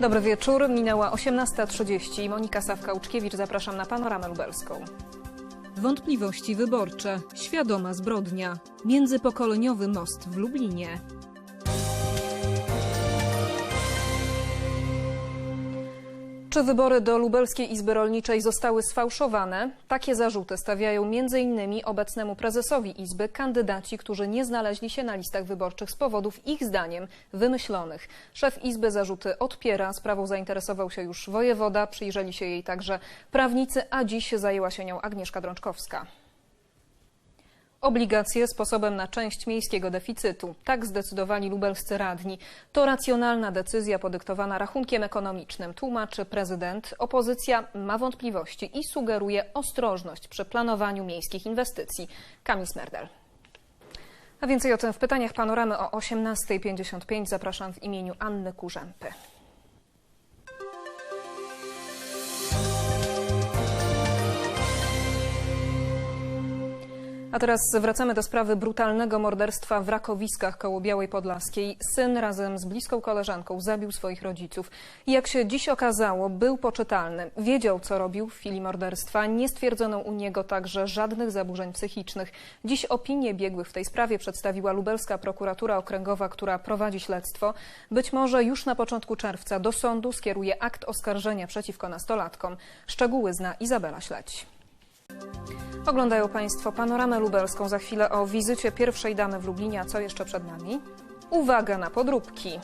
Dobry wieczór, minęła 18.30. Monika Sawka-Łuczkiewicz, zapraszam na panoramę lubelską. Wątpliwości wyborcze, świadoma zbrodnia, międzypokoleniowy most w Lublinie. Czy wybory do Lubelskiej Izby Rolniczej zostały sfałszowane? Takie zarzuty stawiają m.in. obecnemu prezesowi Izby kandydaci, którzy nie znaleźli się na listach wyborczych z powodów ich zdaniem wymyślonych. Szef Izby zarzuty odpiera, sprawą zainteresował się już wojewoda, przyjrzeli się jej także prawnicy, a dziś zajęła się nią Agnieszka Drączkowska. Obligacje sposobem na część miejskiego deficytu. Tak zdecydowali lubelscy radni. To racjonalna decyzja podyktowana rachunkiem ekonomicznym, tłumaczy prezydent. Opozycja ma wątpliwości i sugeruje ostrożność przy planowaniu miejskich inwestycji. Kamil Smerdel. A więcej o tym w pytaniach panoramy o 18.55 zapraszam w imieniu Anny Kurzępy. A teraz wracamy do sprawy brutalnego morderstwa w Rakowiskach koło Białej Podlaskiej. Syn razem z bliską koleżanką zabił swoich rodziców. Jak się dziś okazało, był poczytalny. Wiedział, co robił w chwili morderstwa. Nie stwierdzono u niego także żadnych zaburzeń psychicznych. Dziś opinię biegłych w tej sprawie przedstawiła lubelska prokuratura okręgowa, która prowadzi śledztwo. Być może już na początku czerwca do sądu skieruje akt oskarżenia przeciwko nastolatkom. Szczegóły zna Izabela Śledź. Oglądają Państwo panoramę lubelską. Za chwilę o wizycie pierwszej damy w Lublinie. A co jeszcze przed nami? Uwaga na podróbki.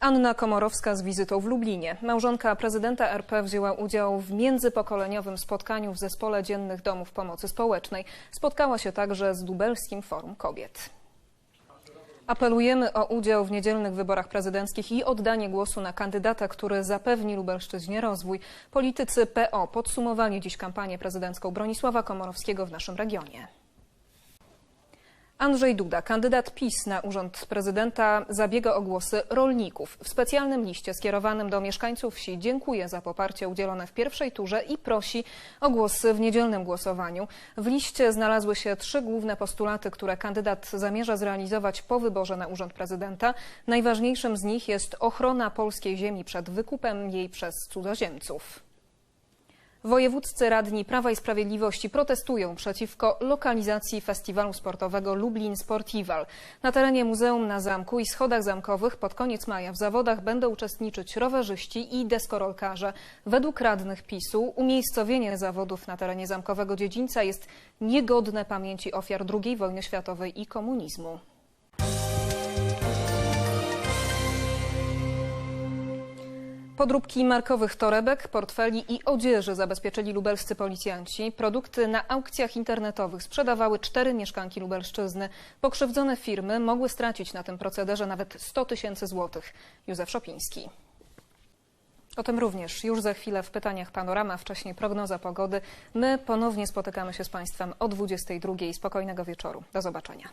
Anna Komorowska z wizytą w Lublinie. Małżonka prezydenta RP wzięła udział w międzypokoleniowym spotkaniu w Zespole Dziennych Domów Pomocy Społecznej. Spotkała się także z Lubelskim Forum Kobiet. Apelujemy o udział w niedzielnych wyborach prezydenckich i oddanie głosu na kandydata, który zapewni Lubelszczyźnie rozwój. Politycy PO podsumowali dziś kampanię prezydencką Bronisława Komorowskiego w naszym regionie. Andrzej Duda, kandydat PiS na urząd prezydenta, zabiega o głosy rolników. W specjalnym liście skierowanym do mieszkańców wsi dziękuję za poparcie udzielone w pierwszej turze i prosi o głosy w niedzielnym głosowaniu. W liście znalazły się trzy główne postulaty, które kandydat zamierza zrealizować po wyborze na urząd prezydenta. Najważniejszym z nich jest ochrona polskiej ziemi przed wykupem jej przez cudzoziemców. Wojewódzcy radni Prawa i Sprawiedliwości protestują przeciwko lokalizacji festiwalu sportowego Lublin Sportival. Na terenie Muzeum na Zamku i schodach zamkowych pod koniec maja w zawodach będą uczestniczyć rowerzyści i deskorolkarze. Według radnych PiSu umiejscowienie zawodów na terenie zamkowego dziedzińca jest niegodne pamięci ofiar II wojny światowej i komunizmu. Podróbki markowych torebek, portfeli i odzieży zabezpieczyli lubelscy policjanci. Produkty na aukcjach internetowych sprzedawały cztery mieszkanki Lubelszczyzny. Pokrzywdzone firmy mogły stracić na tym procederze nawet 100 tysięcy złotych. Józef Szopiński. O tym również już za chwilę w pytaniach Panorama, wcześniej prognoza pogody. My ponownie spotykamy się z Państwem o 22. Spokojnego wieczoru. Do zobaczenia.